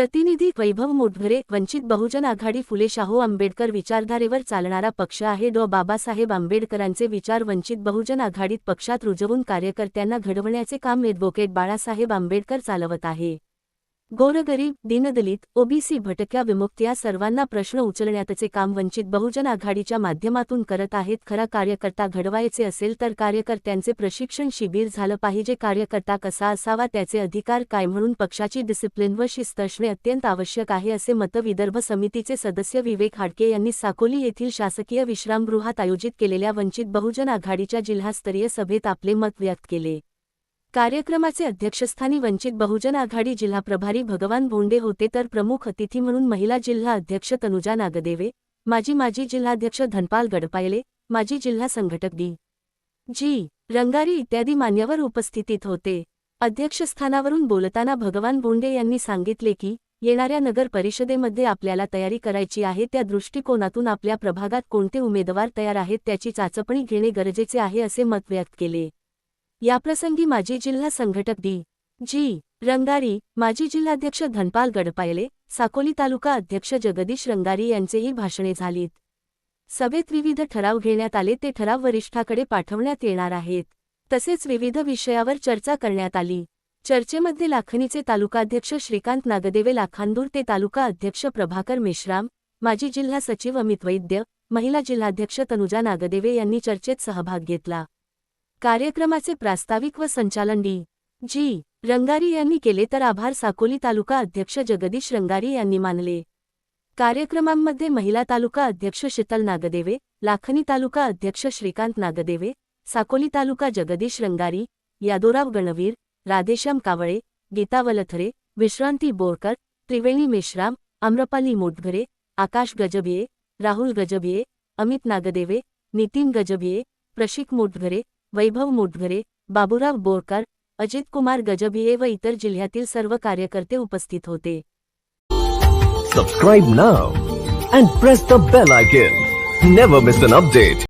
प्रतिनिधी वैभव मोटघरे वंचित बहुजन आघाडी फुले शाहू आंबेडकर विचारधारेवर चालणारा पक्ष आहे. डॉ. बाबासाहेब आंबेडकरांचे विचार वंचित बहुजन आघाडीत पक्षात रुजवून कार्यकर्त्यांना घडवण्याचे काम ॲडव्होकेट बाळासाहेब आंबेडकर चालवत आहे. गोरगरीब दीनदलित ओबीसी भटक्या विमुक्त या सर्वांना प्रश्न उचलण्याचे काम वंचित बहुजन आघाडीच्या माध्यमातून करत आहेत. खरा कार्यकर्ता घडवायचे असेल तर कार्यकर्त्यांचे प्रशिक्षण शिबिर झालं पाहिजे. कार्यकर्ता कसा असावा त्याचे अधिकार काय म्हणून पक्षाची डिसिप्लिन व शिस्त असणे अत्यंत आवश्यक आहे असे मत विदर्भ समितीचे सदस्य विवेक हाडके यांनी साकोली येथील शासकीय विश्रामगृहात आयोजित केलेल्या वंचित बहुजन आघाडीच्या जिल्हास्तरीय सभेत आपले मत व्यक्त केले. कार्यक्रमाचे अध्यक्षस्थानी वंचित बहुजन आघाडी जिल्हा प्रभारी भगवान भोंडे होते तर प्रमुख अतिथी म्हणून महिला जिल्हा अध्यक्ष तनुजा नागदेवे माजी माजी जिल्हाध्यक्ष धनपाल गडपायले माजी जिल्हा संघटक डी. जी. रंगारी इत्यादी मान्यवर उपस्थितीत होते. अध्यक्षस्थानावरून बोलताना भगवान भोंडे यांनी सांगितले की येणाऱ्या नगर परिषदेमध्ये आपल्याला तयारी करायची आहे त्या दृष्टिकोनातून आपल्या प्रभागात कोणते उमेदवार तयार आहेत त्याची चाचपणी घेणे गरजेचे आहे असे मत व्यक्त केले. याप्रसंगी माजी जिल्हा संघटक डी. जी. रंगारी माजी जिल्हाध्यक्ष धनपाल गडपायले साकोली तालुका अध्यक्ष जगदीश रंगारी यांचेही भाषणे झालीत. सभेत विविध ठराव घेण्यात आले ते ठराव वरिष्ठाकडे पाठवण्यात येणार आहेत. तसेच विविध विषयावर चर्चा करण्यात आली. चर्चेमध्ये लाखणीचे तालुकाध्यक्ष श्रीकांत नागदेवे लाखांदूर ते तालुका अध्यक्ष प्रभाकर मेश्राम माजी जिल्हा सचिव अमित वैद्य महिला जिल्हाध्यक्ष तनुजा नागदेवे यांनी चर्चेत सहभाग घेतला. कार्यक्रमाचे प्रास्ताविक व संचालन डी. जी. रंगारी यांनी केले तर आभार साकोली तालुका अध्यक्ष जगदीश रंगारी यांनी मानले. कार्यक्रमांमध्ये महिला तालुका अध्यक्ष शीतल नागदेवे लाखनी तालुका अध्यक्ष श्रीकांत नागदेवे साकोली तालुका जगदीश रंगारी यादोराव गणवीर राधेश्याम कावळे गीता वलथरे विश्रांती बोरकर त्रिवेणी मेश्राम आम्रपाली मोटघरे आकाश गजबिये राहुल गजबिये अमित नागदेवे नितीन गजबिये प्रशिक मोटघरे वैभव मुठघरे बाबुराव बोरकर अजित कुमार गजभिये व इतर जिल्ह्यातील सर्व कार्यकर्ते उपस्थित होते. Subscribe now and press the bell icon never miss an update